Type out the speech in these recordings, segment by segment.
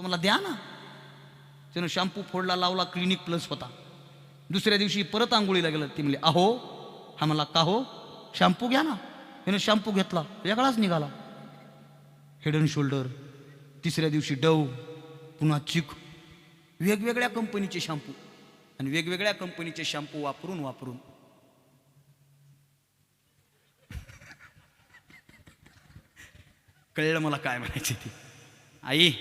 तो मला द्या ना. त्यानं शॅम्पू फोडला लावला क्लिनिक प्लस होता. दुसऱ्या दिवशी परत आंघोळीला गेलं. ती म्हणली अहो हा मला का हो? शॅम्पू घ्या ना. त्यानं शॅम्पू घेतला. वेगळाच निघाला. हेड अँड शोल्डर तिसऱ्या दिवशी डव पुन्हा चिक. वेगवेगळ्या कंपनीचे शॅम्पू आणि वेगवेगळ्या कंपनीचे शॅम्पू वापरून वापरून. कळलं मला काय म्हणायचे ते. आई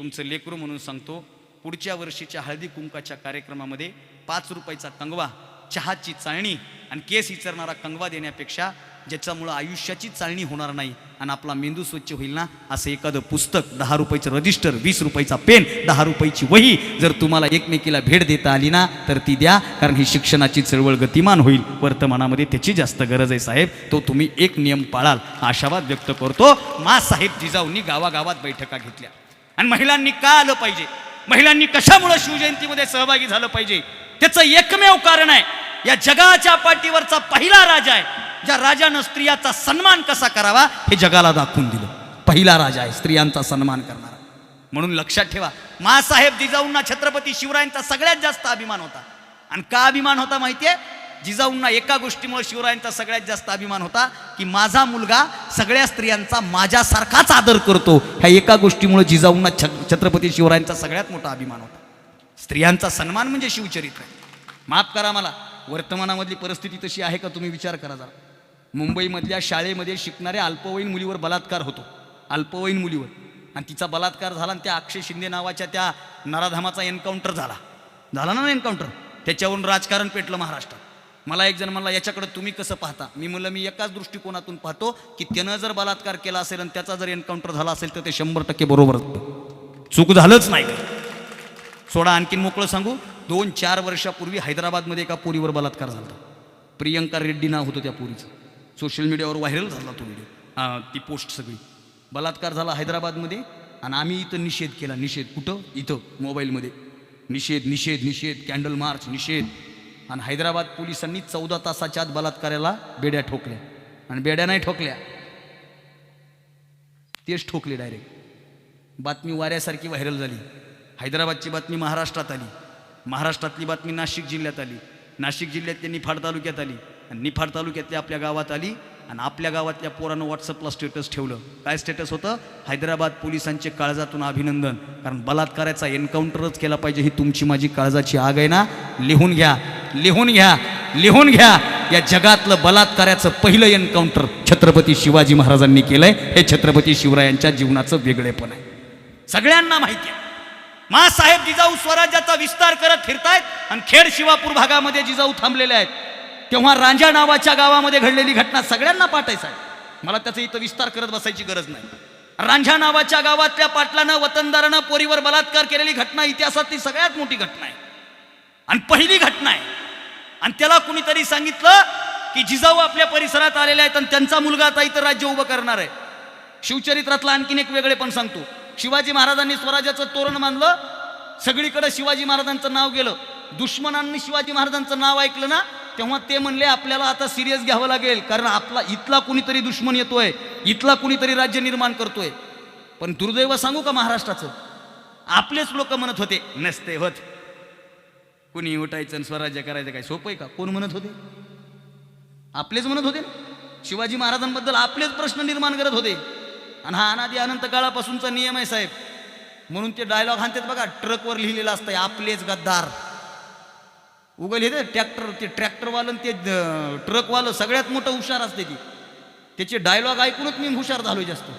तुमचं लेकरू म्हणून सांगतो पुढच्या वर्षीच्या हळदी कुंकाच्या कार्यक्रमामध्ये पाच रुपयाचा कंगवा चहाची चाळणी आणि केस विचारणारा कंगवा देण्यापेक्षा ज्याच्यामुळं आयुष्याची चाळणी होणार नाही आणि आपला मेंदू स्वच्छ होईल ना असं एखादं पुस्तक दहा रुपयाचं रजिस्टर वीस रुपयाचा पेन दहा रुपयाची वही जर तुम्हाला एकमेकीला भेट देता आली ना तर ती द्या कारण ही शिक्षणाची चळवळ गतिमान होईल. वर्तमानामध्ये त्याची जास्त गरज आहे साहेब. तो तुम्ही एक नियम पाळाल. आशावाद व्यक्त करतो. मा साहेब जिजाऊंनी गावागावात बैठका घेतल्या. आणि महिलांनी का आलं पाहिजे? महिलांनी कशामुळं शिवजयंतीमध्ये सहभागी झालं पाहिजे? त्याचं एकमेव कारण आहे या जगाच्या पाठीवरचा पहिला राजा आहे ज्या राजानं स्त्रियाचा सन्मान कसा करावा हे जगाला दाखवून दिलं. पहिला राजा आहे स्त्रियांचा सन्मान करणारा. म्हणून लक्षात ठेवा मासाहेब जिजाऊंना छत्रपती शिवरायांचा सगळ्यात जास्त अभिमान होता. आणि का अभिमान होता माहितीये? जिजाऊंना एका गोष्टीमुळे शिवरायांचा सगळ्यात जास्त अभिमान होता की माझा मुलगा सगळ्या स्त्रियांचा माझ्यासारखाच आदर करतो. ह्या एका गोष्टीमुळे जिजाऊंना छ छत्रपती शिवरायांचा सगळ्यात मोठा अभिमान होता. स्त्रियांचा सन्मान म्हणजे शिवचरित्र. आहे माफ करा मला वर्तमानामधली परिस्थिती तशी आहे का तुम्ही विचार करा जरा. मुंबईमधल्या शाळेमध्ये शिकणाऱ्या अल्पवयीन मुलीवर बलात्कार होतो. अल्पवयीन मुलीवर. आणि तिचा बलात्कार झाला आणि त्या अक्षय शिंदे नावाच्या त्या नराधामाचा एन्काउंटर झाला. झाला ना एन्काउंटर? त्याच्यावरून राजकारण पेटलं महाराष्ट्रात. मला एक जण म्हणला याच्याकडे तुम्ही कसं पाहता? मी म्हणलं मी एकाच दृष्टिकोनातून पाहतो की त्यानं जर बलात्कार केला असेल आणि त्याचा जर एन्काउंटर झाला असेल तर ते शंभर टक्के बरोबर असतं. चूक झालंच नाही. सोडा आणखीन मोकळं सांगू. दोन चार वर्षापूर्वी हैदराबादमध्ये एका पोरीवर बलात्कार झाला. प्रियंका रेड्डी नाव होतं त्या पोरीचं. सोशल मीडियावर व्हायरल झाला तो व्हिडिओ ती पोस्ट सगळी. बलात्कार झाला हैदराबादमध्ये आणि आम्ही इथं निषेध केला. निषेध कुठं? इथं मोबाईलमध्ये. निषेध निषेध निषेध कॅन्डल मार्च निषेध. आणि हैदराबाद पोलिसांनी चौदा तासाच्या आत बलात्काराला बेड्या ठोकल्या. आणि बेड्या नाही ठोकल्या. तेच ठोकले डायरेक्ट बातमी वाऱ्यासारखी व्हायरल झाली. हैदराबादची बातमी महाराष्ट्रात आली. महाराष्ट्रातली बातमी नाशिक जिल्ह्यात आली. नाशिक जिल्ह्यात ते निफाड तालुक्यात आली. आणि निफाड तालुक्यातल्या आपल्या गावात आली. आणि आपल्या गावातल्या पोरानं व्हॉट्सअपला स्टेटस ठेवलं. काय स्टेटस होतं? हैदराबाद पोलिसांचे काळजातून अभिनंदन. कारण बलात्काराचा एन्काउंटरच केला पाहिजे ही तुमची माझी काळजाची आग आहे ना? लिहून घ्या. लिहून घ्या. लिहून घ्या. या जगातलं बलात्काराचं पहिलं एन्काउंटर छत्रपती शिवाजी महाराजांनी केलंय. हे छत्रपती शिवरायांच्या जीवनाचं वेगळेपण आहे. सगळ्यांना माहिती आहे. मासाहेब जिजाऊ स्वराज्याचा विस्तार करत फिरतायत आणि खेड शिवापूर भागामध्ये जिजाऊ थांबलेले आहेत. तेव्हा रांजा नावाच्या गावामध्ये घडलेली घटना सगळ्यांना पाठायचं आहे. मला त्याचा इथं विस्तार करत बसायची गरज नाही. रांझा नावाच्या गावातल्या पाटलानं वतनदारानं पोरीवर बलात्कार केलेली घटना इतिहासातली सगळ्यात मोठी घटना आहे. आणि पहिली घटना आहे. आणि त्याला कुणीतरी सांगितलं की जिजाऊ आपल्या परिसरात आलेले आहेत आणि त्यांचा मुलगा आता इतर राज्य उभं करणार आहे. शिवचरित्रातलं आणखीन एक वेगळे पण सांगतो. शिवाजी महाराजांनी स्वराज्याचं तोरण मानलं. सगळीकडे शिवाजी महाराजांचं नाव गेलं. दुश्मनांनी शिवाजी महाराजांचं नाव ऐकलं ना तेव्हा ते म्हणले आपल्याला आता सिरियस घ्यावं लागेल कारण आपला इथला कुणीतरी दुश्मन येतोय इथला कुणीतरी राज्य निर्माण करतोय. पण दुर्दैव सांगू का महाराष्ट्राचं? आपलेच लोक म्हणत होते नसते होत. कुणी उठायचं आणि स्वराज्य करायचं काय सोपं आहे का? कोण म्हणत होते? आपलेच म्हणत होते शिवाजी महाराजांबद्दल आपलेच प्रश्न निर्माण करत होते. आणि हा अनादी अनंत काळापासूनचा नियम आहे साहेब. म्हणून ते डायलॉग हाणतात बघा ट्रकवर लिहिलेलं असतंय आपलेच गद्दार. उगल हे ट्रॅक्टर ते ट्रॅक्टरवालं ते ट्रकवालं सगळ्यात मोठं हुशार असते ती. त्याचे डायलॉग ऐकूनच मी हुशार झालो जास्त.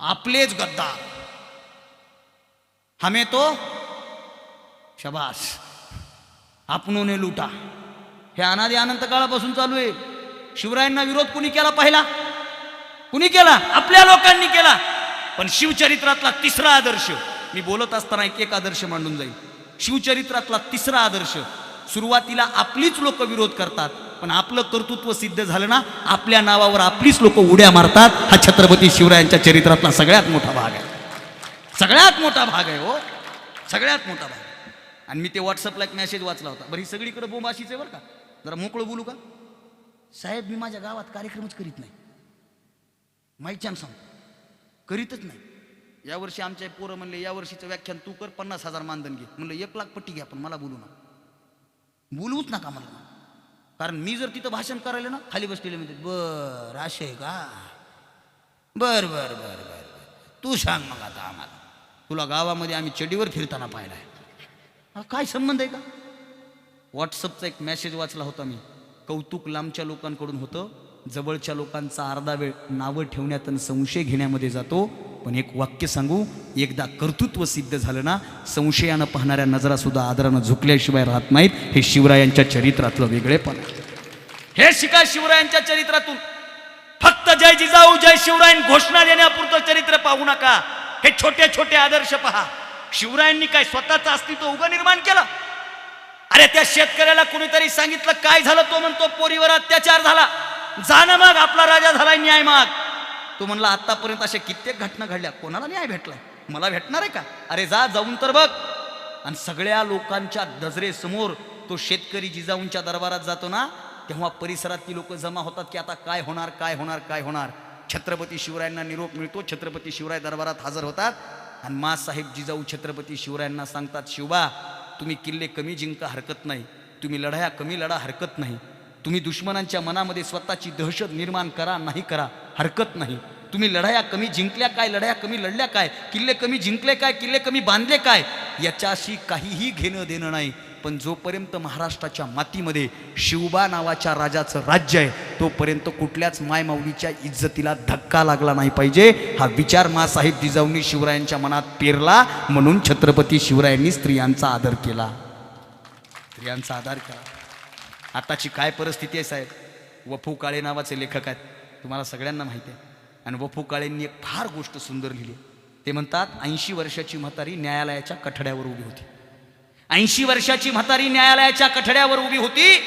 आपलेच गद्दार. हमें तो शबास. आपणोने लुटा. हे अनादी अनंत काळापासून चालू आहे. शिवरायांना विरोध कुणी केला पहिला? कुणी केला? आपल्या लोकांनी केला. पण शिवचरित्रातला तिसरा आदर्श मी बोलत असताना एक एक आदर्श मांडून जाईल शिवचरित्रातला तिसरा आदर्श सुरुवातीला आपलीच लोक विरोध करतात पण आपलं कर्तृत्व सिद्ध झालं ना आपल्या नावावर आपलीच लोक उड्या मारतात. हा छत्रपती शिवरायांच्या चरित्रातला सगळ्यात मोठा भाग आहे. सगळ्यात मोठा भाग आहे हो. सगळ्यात मोठा भाग आणि मी ते व्हॉट्सअपला एक मेसेज वाचला होता. बरं ही सगळीकडे बोंबाशीच आहे बरं का? जरा मोकळं बोलू का? साहेब मी माझ्या गावात कार्यक्रमच करीत नाही. माहीत सांग. करीतच नाही. यावर्षी आमच्या पोरं म्हणले यावर्षीचं व्याख्यान तू कर पन्नास हजार मानधन घे. म्हणलं एक लाख पट्टी घ्या पण मला बोलू ना बोलवूच नका मला. कारण मी जर तिथं भाषण करायला ना खाली बसलेले म्हणते बर असे आहे का? बर बर बर बर बर. तू सांग मग आता आम्हाला. तुला गावामध्ये आम्ही चडीवर फिरताना पाहिलाय. आहे काय संबंध आहे का? व्हॉट्सअपचा एक मेसेज वाचला होता मी. कौतुक लांबच्या लोकांकडून होतं. जवळच्या लोकांचा अर्धा वेळ नावं ठेवण्यात आणि संशय घेण्यामध्ये जातो. पण एक वाक्य सांगू एकदा कर्तृत्व सिद्ध झालं ना संशयानं पाहणाऱ्या नजरासुद्धा आदरानं झुकल्याशिवाय राहत नाहीत. हे शिवरायांच्या चरित्रातलं वेगळेपण हे शिका शिवरायांच्या चरित्रातून. फक्त जय जिजाऊ जय शिवरायन घोषणा देण्यापुरतं चरित्र पाहू नका. हे छोटे छोटे आदर्श पहा. शिवरायांनी काय स्वतःचं अस्तित्व उभं निर्माण केलं? अरे त्या शेतकऱ्याला कुणीतरी सांगितलं काय झालं? तो म्हणतो पोरीवर अत्याचार झाला. जाणं मग आपला राजा झालाय न्याय माग. तो म्हणला आतापर्यंत अशा कित्येक घटना घडल्या कोणाला न्याय भेटलाय? मला भेटणार आहे का? अरे जा जाऊन तर बघ. आणि सगळ्या लोकांच्या नजरेसमोर तो शेतकरी जिजाऊंच्या दरबारात जातो ना तेव्हा परिसरातली लोक जमा होतात की आता काय होणार काय होणार काय होणार? छत्रपती शिवरायांना निरोप मिळतो छत्रपती शिवराय दरबारात हजर होतात. आणि मासाहेब जिजाऊ छत्रपती शिवरायांना सांगतात शिवबा तुम्ही किल्ले कमी जिंका हरकत नाही. तुम्ही लढाया कमी लढा हरकत नाही. तुम्ही दुश्मनांच्या मनामध्ये स्वतःची दहशत निर्माण करा नाही करा हरकत नाही. तुम्ही लढाया कमी जिंकल्या काय लढाया कमी लढल्या काय किल्ले कमी जिंकले काय किल्ले कमी बांधले काय याच्याशी काहीही घेणं देणं नाही. पण जोपर्यंत महाराष्ट्राच्या मातीमध्ये शिवबा नावाच्या राजाचं राज्य आहे तोपर्यंत कुठल्याच मायमाऊलीच्या इज्जतीला धक्का लागला नाही पाहिजे. हा विचार मासाहेब जिजाऊंनी शिवरायांच्या मनात पेरला म्हणून छत्रपती शिवरायांनी स्त्रियांचा आदर केला. स्त्रियांचा आदर केला. आताची काय परिस्थिती आहे साहेब? वफू काळे नावाचे लेखक आहेत. तुम्हाला सगळ्यांना माहिती आहे. आणि वफू काळेंनी एक फार गोष्ट सुंदर लिहिली. ते म्हणतात ऐंशी वर्षाची म्हातारी न्यायालयाच्या कठड्यावर उभी होती. ऐंशी वर्षाची म्हातारी न्यायालयाच्या कठड्यावर उभी होती?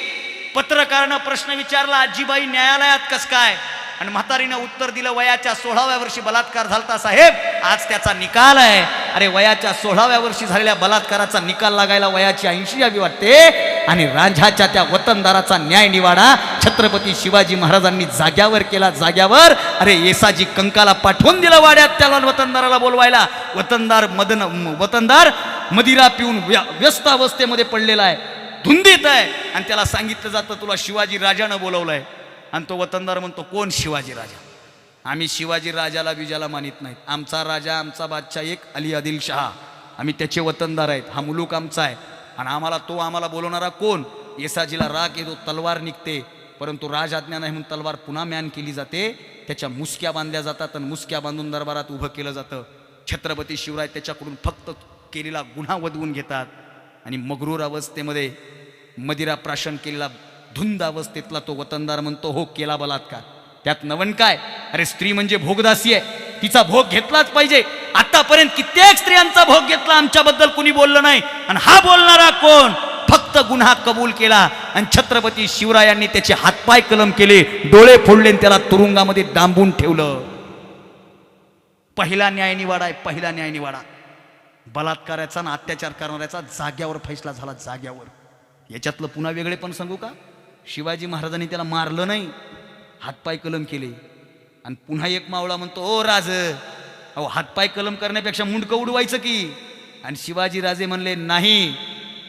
पत्रकारानं प्रश्न विचारला आजीबाई न्यायालयात कस काय? आणि म्हातारीनं उत्तर दिलं वयाच्या सोळाव्या वर्षी बलात्कार झालता साहेब. आज त्याचा निकाल आहे. अरे वयाच्या सोळाव्या वर्षी झालेल्या बलात्काराचा निकाल लागायला वयाची ऐंशी यावी वाटते. आणि रांझाच्या त्या वतनदाराचा न्याय निवाडा छत्रपती शिवाजी महाराजांनी जाग्यावर केला. जाग्यावर अरे येसाजी कंकाला पाठवून दिला वाड्यात त्याला वतनदाराला बोलवायला. वतनदार मदन वतनदार मदिरा पिऊन व्या- व्यस्त अवस्थेमध्ये पडलेला आहे. धुंदीत आहे. आणि त्याला सांगितलं जातं तुला शिवाजी राजानं बोलवलंय. आणि तो वतनदार म्हणतो कोण शिवाजी राजा? आम्ही शिवाजी राजाला बिजाला मानित नाहीत. आमचा राजा आमचा बादशाह एक अली आदिल शहा आम्ही त्याचे वतनदार आहेत. हा मुलूक आमचा आहे. आणि आम्हाला तो आम्हाला बोलवणारा कोण? येसाजीला राग येतो तलवार निघते. परंतु राजआज्ञा नाही म्हणून तलवार पुन्हा म्यान केली जाते. त्याच्या मुसक्या बांधल्या जातात आणि मुसक्या बांधून दरबारात उभं केलं जातं. छत्रपती शिवराय त्याच्याकडून फक्त केलेला गुन्हा वधवून घेतात. आणि मगरूर अवस्थेमध्ये मदिरा प्राशन केलेला धुंद अवस्थेतला तो वतनदार म्हणतो हो केला बलात्कार. त्यात नवन काय? अरे स्त्री म्हणजे भोगदासी आहे. तिचा भोग घेतलाच पाहिजे. आतापर्यंत कित्येक स्त्रियांचा भोग घेतला आमच्याबद्दल कुणी बोललं नाही. आणि हा बोलणारा कोण? फक्त गुन्हा कबूल केला आणि छत्रपती शिवरायांनी त्याचे हातपाय कलम केले डोळे फोडले त्याला तुरुंगामध्ये डांबून ठेवलं. पहिला न्याय निवाडा आहे पहिला न्याय निवाडा बलात्काराचा आणि अत्याचार करणाऱ्याचा जाग्यावर फैसला झाला जाग्यावर. याच्यातलं पुन्हा वेगळे पण सांगू का? शिवाजी महाराजांनी त्याला मारलं नाही हातपाय कलम केले. आणि पुन्हा एक मावळा म्हणतो ओ राज अहो हातपाय कलम करण्यापेक्षा मुंडकं उडवायचं की? आणि शिवाजीराजे म्हणले नाही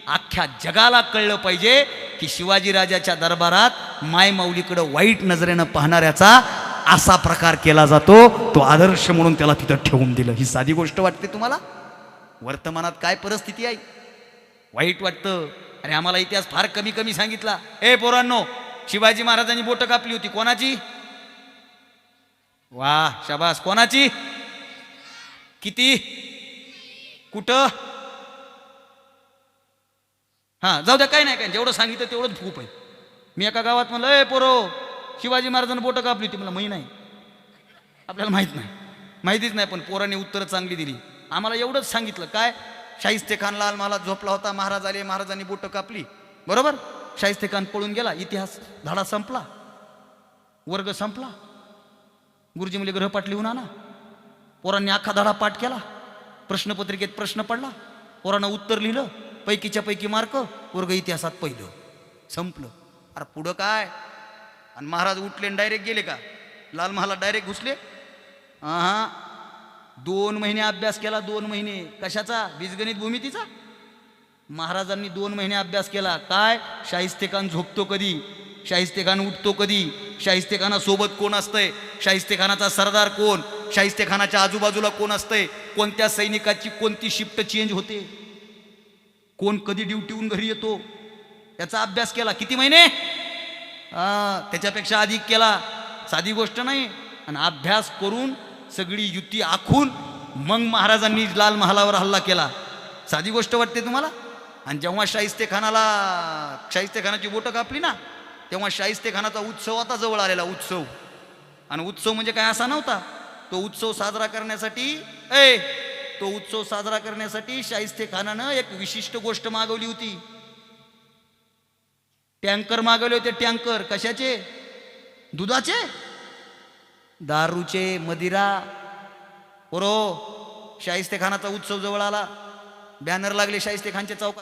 अख्ख्या जगाला कळलं पाहिजे की शिवाजीराजाच्या दरबारात मायमाऊलीकडं वाईट नजरेनं पाहणाऱ्याचा असा प्रकार केला जातो तो आदर्श म्हणून त्याला तिथं ठेवून दिलं. ही साधी गोष्ट वाटते तुम्हाला? वर्तमानात काय परिस्थिती आहे? वाईट वाटतं. अरे आम्हाला इतिहास फार कमी कमी सांगितला. ए पोरांनो शिवाजी महाराजांनी बोटं कापली होती. कोणाची? वा शाबास. कोणाची? किती? कुठं? हा जाऊ द्या काय नाही काय जेवढं सांगितलं तेवढंच खूप आहे. मी एका गावात म्हणलं ए पोरो शिवाजी महाराजांनी बोटं कापली होती. मला माही नाही. आपल्याला माहीत नाही. माहितीच नाही पण पोरांनी उत्तरं चांगली दिली. आम्हाला एवढंच सांगितलं. काय? शाहिस्ते खान लाल मला झोपला होता महाराज आले महाराजांनी बोटं कापली. बरोबर? शाहिस्ते खान पळून गेला इतिहास धडा संपला. वर्ग संपला. गुरुजी मुले ग्रहपाठ लिहून आणा. पोरांनी अख्खा धडा पाठ केला. प्रश्नपत्रिकेत प्रश्न पडला. पोरानं उत्तर लिहिलं. पैकीच्या पैकी मार्क वर्ग इतिहासात पहिलं. संपलं. अरे पुढं काय? आणि महाराज उठले डायरेक्ट गेले का? लाल महाला डायरेक्ट घुसले. हा दोन महिने अभ्यास केला दोन महिने. कशाचा? बीजगणित भूमितीचा? महाराजांनी दोन महिने अभ्यास केला. काय? शाहिस्तेखान झोपतो कधी? शाहिस्तेखान उठतो कधी? शाहिस्तेखाना सोबत कोण असतंय? शाहिस्तेखानाचा सरदार कोण? शाहिस्तेखानाच्या आजूबाजूला कोण असतंय? कोणत्या सैनिकाची कोणती शिफ्ट चेंज होते? कोण कधी ड्युटीहून घरी येतो? त्याचा अभ्यास केला. किती महिने? त्याच्यापेक्षा अधिक केला. साधी गोष्ट नाही. आणि अभ्यास करून सगळी युती आखून मग महाराजांनी लाल महालावर हल्ला केला. साधी गोष्ट वाटते तुम्हाला? आणि जेव्हा शाहिस्तेखानाला शाहिस्तेखानाची बोटं कापली ना तेव्हा शाहिस्तेखानाचा उत्सव आता जवळ आलेला उत्सव. आणि उत्सव म्हणजे काय असा नव्हता. तो उत्सव साजरा करण्यासाठी ए! तो उत्सव साजरा करण्यासाठी शाहिस्ते खानानं एक विशिष्ट गोष्ट मागवली होती. टँकर मागवले होते टँकर. कशाचे? दुधाचे? दारूचे मदिरा. बरो शाहिस्ते खानाचा उत्सव जवळ आला. बॅनर लागले शाहिस्ते खानच्या चौकात.